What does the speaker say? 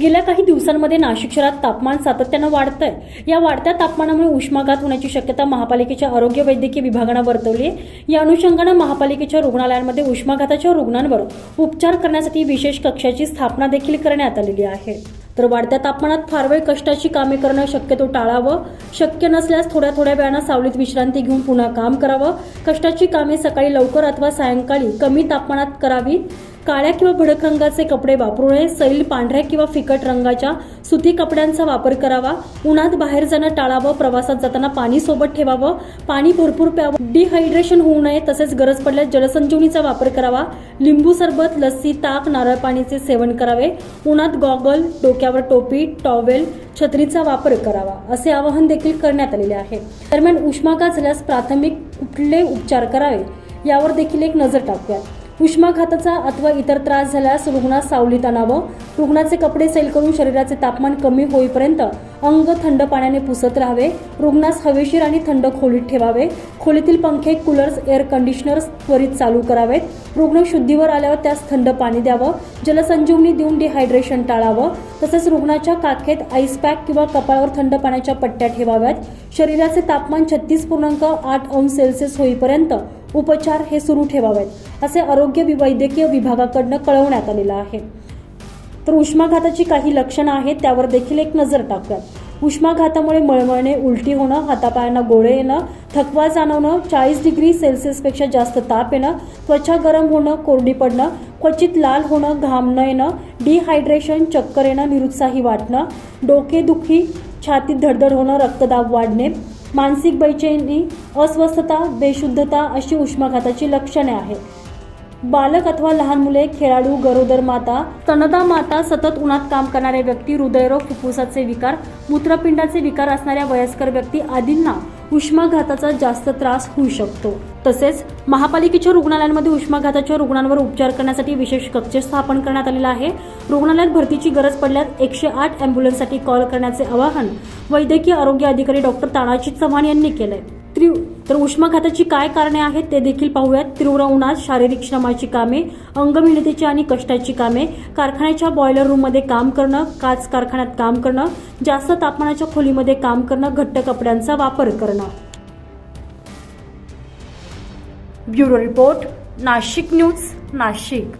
गेल्या काही दिवसांमध्ये नाशिक शहरात तापमान सातत्यानं वाढतंय. या वाढत्या तापमानामुळे उष्माघात होण्याची शक्यता महापालिकेच्या आरोग्य वैद्यकीय विभागानं वर्तवली आहे. या अनुषंगानं महापालिकेच्या रुग्णालयांमध्ये उष्माघाताच्या रुग्णांवर उपचार करण्यासाठी विशेष कक्षाची स्थापना देखील करण्यात आलेली आहे. तर वाढत्या तापमानात फार वेळ कष्टाची कामे करणं शक्यतो टाळावं. शक्य नसल्यास थोड्या थोड्या वेळानं सावलीत विश्रांती घेऊन पुन्हा काम करावं. कष्टाची कामे सकाळी लवकर अथवा सायंकाळी कमी तापमानात करावी काळ्या किंवा भडक रंगाचे कपडे वापरू नये. सैल पांढऱ्या किंवा फिकट रंगाच्या सुती कपड्यांचा वापर करावा. उन्हात बाहेर जाणं टाळावं. प्रवासात जाताना पाणी सोबत ठेवावं. पाणी भरपूर प्यावं. डिहायड्रेशन होऊ नये तसेच गरज पडल्यास जलसंजीवनीचा वापर करावा. लिंबू सरबत लस्सी ताक नारळ पाणीचे सेवन करावे. उन्हात गॉगल डोक्यावर टोपी टॉवेल छत्रीचा वापर करावा. असे आवाहन देखील करण्यात आलेले आहे. दरम्यान उष्माघात झाल्यास प्राथमिक कुठले उपचार करावे? यावर देखील एक नजर टाकूया उष्माघाताचा अथवा इतर त्रास झाल्यास रुग्णास सावलीत आणावं रुग्णाचे कपडे सैल करून शरीराचे तापमान कमी होईपर्यंत अंग थंड पाण्याने पुसत राहावे रुग्णास हवेशीर आणि थंड खोलीत ठेवावे खोलीतील पंखे कूलर्स एअर कंडिशनर्स त्वरित चालू करावेत रुग्ण शुद्धीवर आल्यावर त्यास थंड पाणी द्यावं जलसंजीवनी देऊन डिहायड्रेशन टाळावं तसेच रुग्णाच्या काखेत आईस पॅक किंवा कपाळावर थंड पाण्याच्या पट्ट्या ठेवाव्यात शरीराचे तापमान छत्तीस पूर्णांक आठ अंश सेल्सिअस होईपर्यंत उपचार हे सुरू ठेवावेत असे आरोग्य वैद्यकीय विभागाकडनं कळवण्यात आलेलं आहे. तर उष्माघाताची काही लक्षणं आहेत त्यावर देखील एक नजर टाकूयात. उष्माघातामुळे मळमळणे उलटी होणं हातापायांना गोळे येणं थकवा जाणवणं चाळीस डिग्री सेल्सिअसपेक्षा जास्त ताप येणं त्वचा गरम होणं कोरडी पडणं क्वचित लाल होणं घाम न येणं डिहायड्रेशन चक्कर येणं निरुत्साही वाटणं डोकेदुखी छातीत धडधड होणं रक्तदाब वाढणे मानसिक बैचैनी अस्वस्थता बेशुद्धता अशी उष्माघाताची लक्षणे आहेत. बालक अथवा लहान मुले खेळाडू गरोदर माता स्तनदा माता सतत उन्हात काम करणाऱ्या व्यक्ती हृदयरोग फुफ्फुसाचे विकार मूत्रपिंडाचे विकार असणाऱ्या वयस्कर व्यक्ती आदींना उष्माघाताचा जास्त त्रास होऊ शकतो. तसेच महापालिकेच्या रुग्णालयांमध्ये उष्माघाताच्या रुग्णांवर उपचार करण्यासाठी विशेष कक्ष स्थापन करण्यात आलेला आहे. रुग्णालयात भरतीची गरज पडल्यास एकशे आठ अँब्युलन्ससाठी कॉल करण्याचे आवाहन वैद्यकीय आरोग्य अधिकारी डॉक्टर तानाजी चव्हाण यांनी केलंय. त्रि तर उष्माघाताची काय कारणे आहेत ते देखील पाहूयात. तीव्र उन्हात शारीरिक श्रमाची कामे अंगमेहनतीची आणि कष्टाची कामे कारखान्याच्या बॉयलर रूममध्ये काम करणं काच कारखान्यात काम करणं जास्त तापमानाच्या खोलीमध्ये काम करणं घट्ट कपड्यांचा वापर करणं. Bureau report Nashik news Nashik.